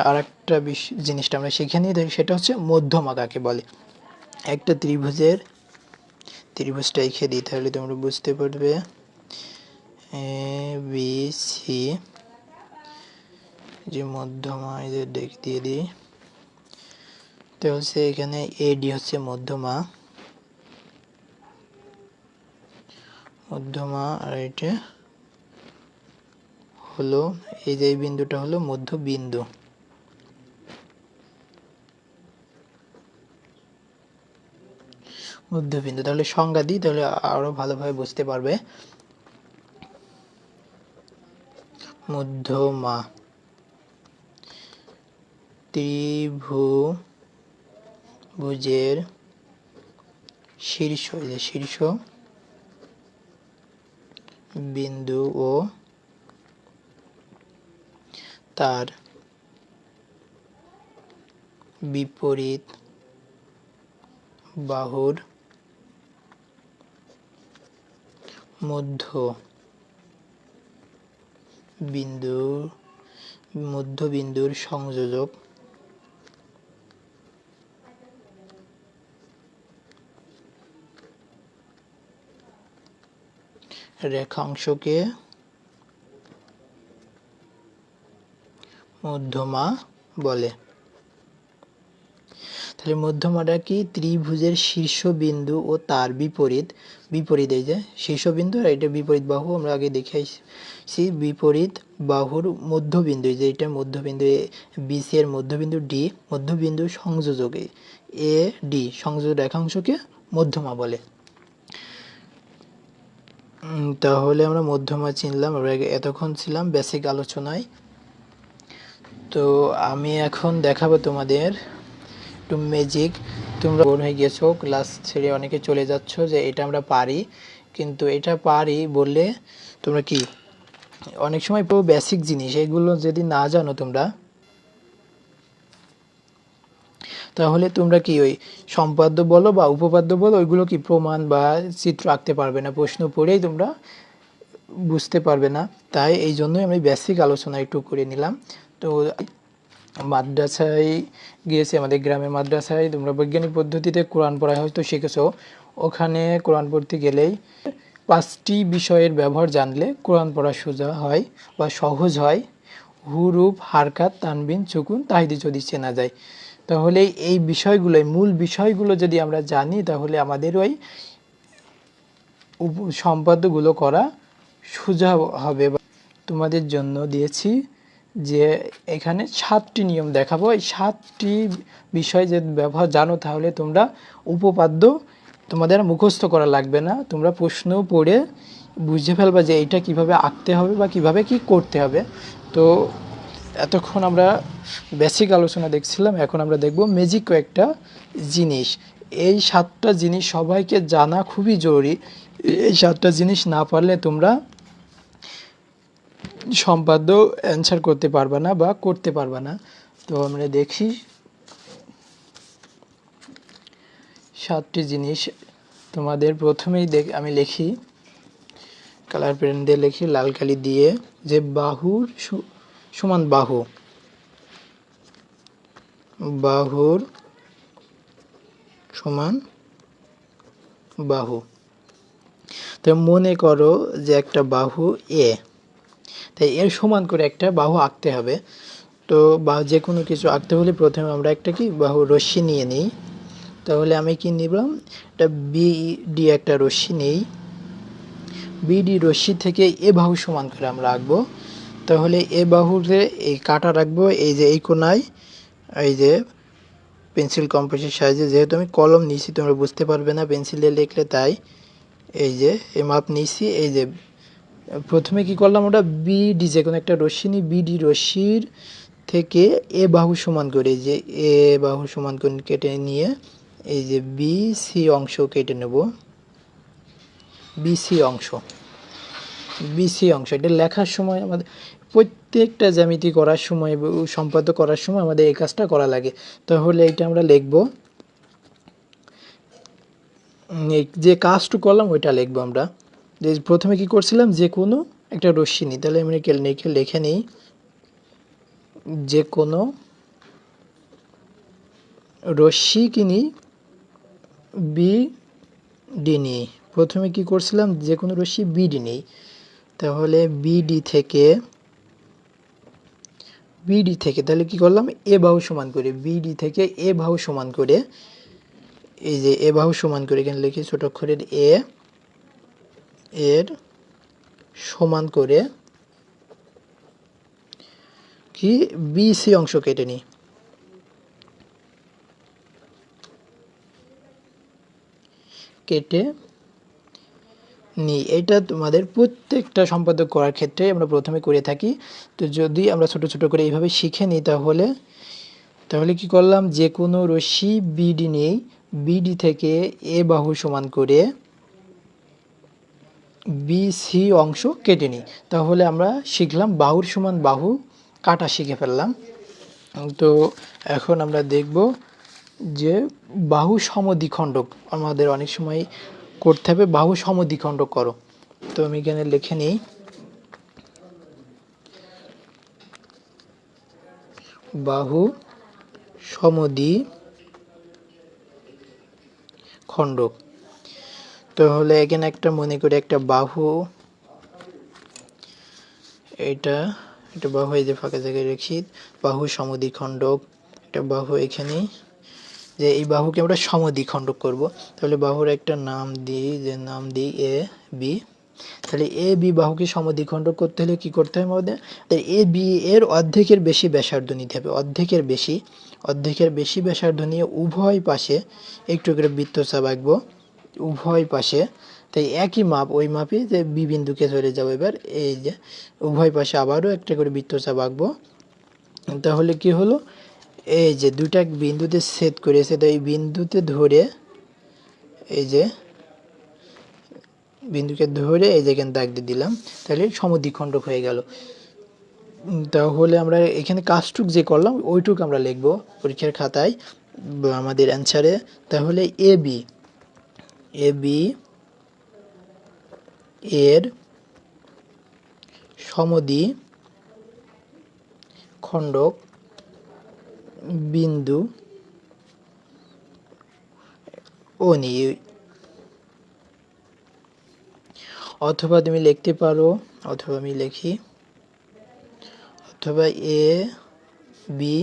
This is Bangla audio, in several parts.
আর একটা জিনিসটা আমরা শিখে দেখি সেটা হচ্ছে মধ্যমা কাকে বলে। একটা ত্রিভুজের ত্রিভুজটা এঁকে দিই তাহলে তোমরা বুঝতে পারবে। এ, বি, সি যে মধ্যমা এদের দেখ, দিয়ে দিই। তো হচ্ছে এখানে এডি হচ্ছে মধ্যমা। মধ্যমা, আর এটা হলো, এই যে বিন্দুটা হলো মধ্যবিন্দু। মধ্যবিন্দু তাহলে সংজ্ঞা দিই, তাহলে আরও ভালোভাবে বুঝতে পারবে। মধ্যমা ত্রিভুজের শীর্ষ যে শীর্ষ বিন্দু ও তার বিপরীত বাহুর মধ্য বিন্দু মধ্যবিন্দুর সংযোজক। রেখাংশকে মধ্যমা বলে। তাহলে মধ্যমাটা কি? ত্রিভুজের শীর্ষবিন্দু ও তার বিপরীত। বিপরীত এই যে শীর্ষবিন্দু আর এটা বিপরীত বাহু আমরা আগে দেখে আসছি। বিপরীত বাহুর মধ্যবিন্দু যে এটা মধ্যবিন্দু বিসি এর মধ্যবিন্দু ডি মধ্যবিন্দু সংযোজকে, এ ডি সংযোগ রেখাংশকে মধ্যমা বলে। তাহলে আমরা মধ্যমা চিনলাম, আমরা এতক্ষণ ছিলাম বেসিক আলোচনায়। তো আমি এখন দেখাবো তোমাদের একটু ম্যাজিক তোমরা বোর হয়ে গেছো ক্লাস ছেড়ে অনেকে চলে যাচ্ছ যে এটা আমরা পারি। কিন্তু এটা পারি বললে তোমরা কি? অনেক সময় পুরো বেসিক জিনিস, এগুলো যদি না জানো তোমরা, তাহলে তোমরা কি ওই সম্পাদ্য বলো বা উপপাদ্য বলো, ওইগুলো কি প্রমাণ বা চিত্র আঁকতে পারবে না, প্রশ্ন পড়েই তোমরা বুঝতে পারবে না। তাই এই জন্যই আমি বেসিক আলোচনা একটু করে নিলাম। তো মাদ্রাসায় গিয়েছি, আমাদের গ্রামের মাদ্রাসায়। তোমরা বৈজ্ঞানিক পদ্ধতিতে কোরআন পড়া হয়তো শিখেছ। ওখানে কোরআন পড়তে গেলেই পাঁচটি বিষয়ের ব্যবহার জানলে কোরআন পড়া সোজা হয় বা সহজ হয়। হুরুপ হারকাত, তানবিন, চুকুন, তাহিদি যদি চেনা যায়। তাহলে এই বিষয়গুলো মূল বিষয়গুলো যদি আমরা জানি, তাহলে আমাদের ওই সম্পাদ্যগুলো করা সোজা হবে তোমাদের জন্য দিয়েছি। যে এখানে সাতটি নিয়ম দেখাবো। এই সাতটি বিষয় যে ব্যবহার জানো তাহলে তোমরা উপপাদ্য তোমাদের মুখস্থ করা লাগবে না। তোমরা প্রশ্ন পড়ে বুঝে ফেলবা যে এইটা কীভাবে আঁকতে হবে বা কীভাবে কি করতে হবে। তো এতক্ষণ আমরা বেসিক আলোচনা দেখছিলাম, এখন আমরা দেখব ম্যাজিক কয়েকটা জিনিস। এই সাতটা জিনিস সবাইকে জানা খুবই জরুরি। এই সাতটা জিনিস না পারলে তোমরা সম্পাদ্য অ্যান্সার করতে পারবা না বা করতে পারবা না। তো আমরা দেখি সাতটি জিনিস। তোমাদের প্রথমেই দেখ, আমি লিখি কালার পেন দিয়ে লিখি, লাল কালি দিয়ে, যে বাহুর সমান বাহু। বাহুর সমান বাহু। তো মনে করো যে একটা বাহু এ তাই এর সমান করে একটা বাহু আঁকতে হবে। তো বা যে কোনো কিছু আঁকতে হলে প্রথমে আমরা একটা কি বাহু রশ্মি নিয়ে নিই। তাহলে আমি কি নিলাম? একটা বিডি একটা রশ্মি নেই। বিডি রশ্মি থেকে এ বাহু সমান করে আমরা আঁকবো। তাহলে এ বাহুতে এই কাটা রাখব, এই যে এই কোনায়, এই যে পেন্সিল কম্পাসের সাহায্যে যেহেতু আমি কলম নিয়েছি, তোমরা বুঝতে পারবে না, পেন্সিলে লিখলে তাই, এই যে, এই মাপ নিয়েছি, এই যে প্রথমে কি করলাম ওটা বিডি যে কোনো একটা রশ্মি নিই বিডি রশ্মির থেকে এ বাহু সমান করে যে এ বাহু সমান করে কেটে নিয়ে এই যে বি সি অংশ কেটে নেব। বিসি অংশ। বিসি অংশ। এটা লেখার সময় আমাদের প্রত্যেকটা জ্যামিতি করার সময় সম্পাদ্য করার সময় আমাদের এই কাজটা করা লাগে। তাহলে এটা আমরা লিখব। যে কাজটু করলাম, ওইটা লিখব আমরা। প্রথমে কি করছিলাম? যে কোনো একটা রশ্মি নিই। তাহলে আমি লিখে লিখে নিই। যে কোনো রশ্মি কিনি বি ডি নিই। প্রথমে কি করছিলাম? যে কোনো রশ্মি বিডি নেই। তাহলে বিডি থেকে বিডি থেকে, তাহলে কি করলাম? এ বাহু সমান করে বিডি থেকে এ বাহু সমান করে, এই যে এ বাহু সমান করে, এখানে লিখি ছোট অক্ষরের এ এর সমান করে কি? বিসি অংশ কেটে নিই। কেটে নিই। এটা তোমাদের প্রত্যেকটা সম্পাদক করার ক্ষেত্রে আমরা প্রথমে করে থাকি। তো যদি আমরা ছোট ছোট করে এইভাবে শিখে নিই তাহলে তাহলে কি করলাম? যে কোনো রশ্মি বিডি নেই। বিডি থেকে এ বাহু সমান করে বিসি অংশ কেটে নিই। তাহলে আমরা শিখলাম বাহুর সমান বাহু কাটা শিখে ফেললাম। তো এখন আমরা দেখব যে বাহু সমদ্বিখণ্ডক আমাদের অনেক সময় করতে হবে, বাহু সমদ্বিখণ্ডক করো। তো আমি এখানে লিখে নিই। বাহু সমদ্বি খণ্ডক তাহলে এখানে একটা মনে করি একটা বাহু। এটা এটা বাহু এই যে ফাঁকা জায়গায় রেখি। বাহু সমদ্বিখণ্ডক। একটা বাহু এখানে যে এই বাহুকে আমরা সমদ্বিখণ্ডক করব। তাহলে বাহুর একটা নাম দিই যে নাম দিই এ, বি। তাহলে এ, বি বাহুকে সমদ্বিখণ্ডক করতে হলে কি করতে হবে আমাদের? এ, বি এর অর্ধেকের বেশি ব্যাসার্ধ নিতে হবে। অর্ধেকের বেশি অর্ধেকের বেশি ব্যাসার্ধ নিয়ে উভয় পাশে একটু করে বৃত্তচাপ আঁকবো। উভয় পাশে। তাই একই মাপ, ওই মাপে যে বি বিন্দুকে ধরে যাব এবার, এই যে উভয় পাশে আবারও একটা করে বৃত্তচাপ আঁকবো। তাহলে কি হলো? এই যে দুটা বিন্দুতে ছেদ করেছে তো এই বিন্দুতে ধরে এই যে বিন্দুকে ধরে এই যে যেখানে দাগ দিয়ে দিলাম, তাহলে সমদ্বিখণ্ডক হয়ে গেল। তাহলে আমরা এখানে কাজটুক যে করলাম, ওইটুক আমরা লিখব পরীক্ষার খাতায় আমাদের অ্যান্সারে তাহলে এ বি এ বি এর সমদ্বি খণ্ডক বিন্দু ও নি অথবা তুমি লিখতে পারো, অথবা আমি লিখি। অথবা এ বি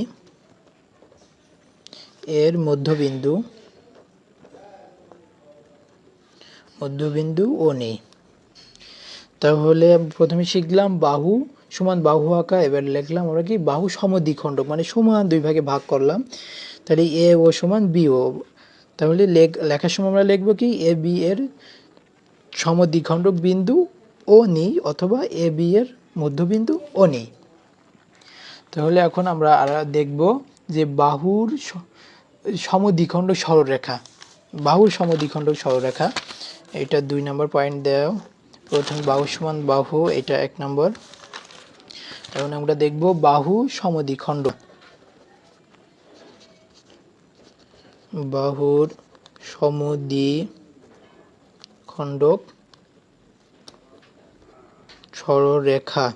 এর মধ্যবিন্দু। মধ্যবিন্দু ও নেই তাহলে প্রথমে শিখলাম বাহু সমান বাহু আঁকা এবার লিখলাম আমরা কি বাহু সমদ্বিখণ্ডক মানে সমান দুই ভাগে ভাগ করলাম। তাহলে এ ও সমান বি ও। তাহলে লেখ লেখার সময় আমরা লিখব কি? এ বি এর সমদ্বিখণ্ডক বিন্দু ও নেই অথবা এ বি এর মধ্যবিন্দু ও নেই তাহলে এখন আমরা আর দেখব যে বাহুর স- সমদ্বিখণ্ড সরলরেখা, বাহুর সমদ্বিখণ্ড সরলরেখা এটা দুই নম্বর পয়েন্ট দেও প্রথম বাহু সমান বাহু, এটা এক নম্বর। এখন আমরা দেখব বাহু সমদ্বিখণ্ড। বাহুর সমদ্বিখণ্ডক সরলরেখা।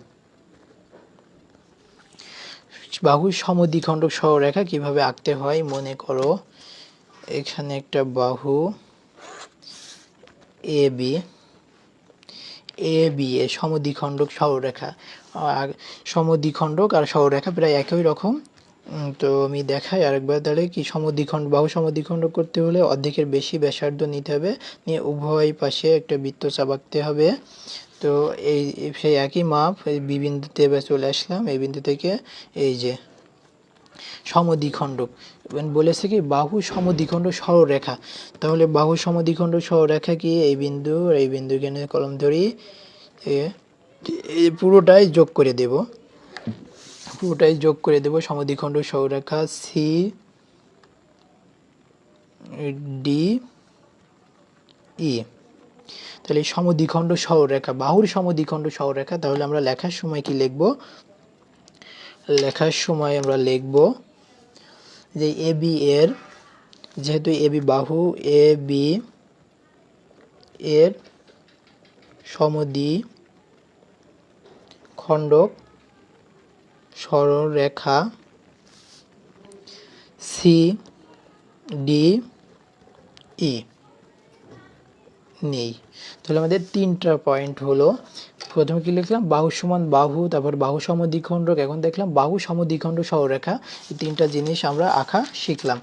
বাহুর সমদ্বিখণ্ডক সরলরেখা কীভাবে আঁকতে হয় মনে করো? এখানে একটা বাহু A B A B A সমদ্বিখণ্ডক সরলরেখা আর সমদ্বিখণ্ডক আর সরলরেখা প্রায় একই রকম। তো আমি দেখাই আরেকবার তাহলে কি সমদ্বিখণ্ড বাহু সমদ্বিখণ্ডক করতে হলে অর্ধেকের বেশি ব্যাসার্ধ নিতে হবে। নিয়ে উভয় পাশে একটা বৃত্তচাপ আঁকতে হবে। তো এই সেই একই মাপ এই বি বিন্দুতে এবার চলে আসলাম। এই বিন্দু থেকে এই যে সমদ্বিখণ্ডক। বলেছে কি, বাহু সমদ্বিখণ্ড সরলরেখা। তাহলে বাহু সমদ্বিখণ্ড সরলরেখা কি? এই বিন্দু এই বিন্দু এখানে কলম ধরি পুরোটাই যোগ করে দেব। পুরোটাই যোগ করে দেব সমদ্বিখণ্ড সরলরেখা সি ডি ই তাহলে সমদ্বিখণ্ড সরলরেখা, বাহুর সমদ্বিখণ্ড সরলরেখা, তাহলে আমরা লেখার সময় কি লিখব? লেখার সময় আমরা লিখব যে এ বি এর, যেহেতু এ বি বাহু, এ বি এর সমদি খণ্ডক সরলরেখা, সি ডি ই নেই। তাহলে আমাদের তিনটা পয়েন্ট হলো প্রথমে কি লিখলাম? বাহু সমান বাহু, তারপর বাহু সমদ্বিখণ্ডক, এখন দেখলাম বাহু সমদ্বিখণ্ড সহরেখা। এই তিনটা জিনিস আমরা আঁকা শিখলাম।